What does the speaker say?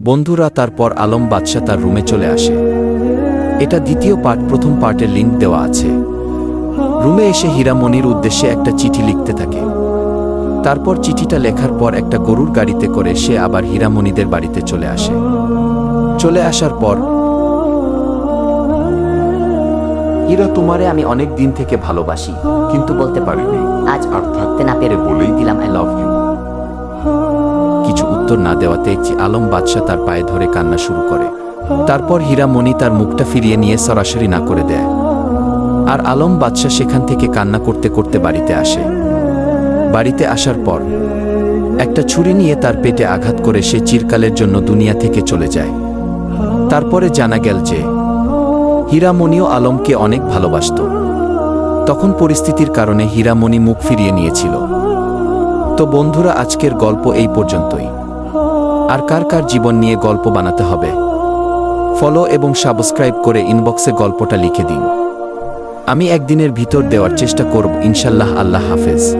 বন্ধুরা তারপর আলম বাদশা তার রুমে চলে আসে। এটা দ্বিতীয় পার্ট প্রথম পার্টের লিঙ্ক দেওয়া আছে। রুমে এসে হীরামণির উদ্দেশ্যে একটা চিঠি লিখতে থাকে। তারপর চিঠিটা লেখার পর একটা গরুর গাড়িতে করে সে আবার হীরামণিদের বাড়িতে চলে আসে। চলে আসার পর, হীরা, তোমারে আমি অনেক দিন থেকে ভালোবাসি, কিন্তু বলতে পারিনি আজ আর থাকতে না পেরে বলেই দিলাম আই লাভ ইউ উত্তর না দেওয়াতে চি- আলম বাদশা তার পায়ে ধরে কান্না শুরু করে। তারপর হীরামণি তার মুখটা ফিরিয়ে নিয়ে সরাসরি না করে দেয়। আর আলম বাদশা সেখান থেকে কান্না করতে করতে বাড়িতে আসে। বাড়িতে আসার পর একটা ছুরি নিয়ে তার পেটে আঘাত করে সে চিরকালের জন্য দুনিয়া থেকে চলে যায়। তারপরে জানা গেল যে হীরামণিও আলমকে অনেক ভালোবাসত। তখন পরিস্থিতির কারণে হীরামণি মুখ ফিরিয়ে নিয়েছিল। তো বন্ধুরা, আজকের গল্প এই পর্যন্তই। আর কার কার জীবন নিয়ে গল্প বানাতে হবে? ফলো এবং সাবস্ক্রাইব করে ইনবক্সে গল্পটা লিখে দিন। আমি একদিনের ভিতর দেওয়ার চেষ্টা করব। ইনশাল্লাহ আল্লাহ হাফেজ।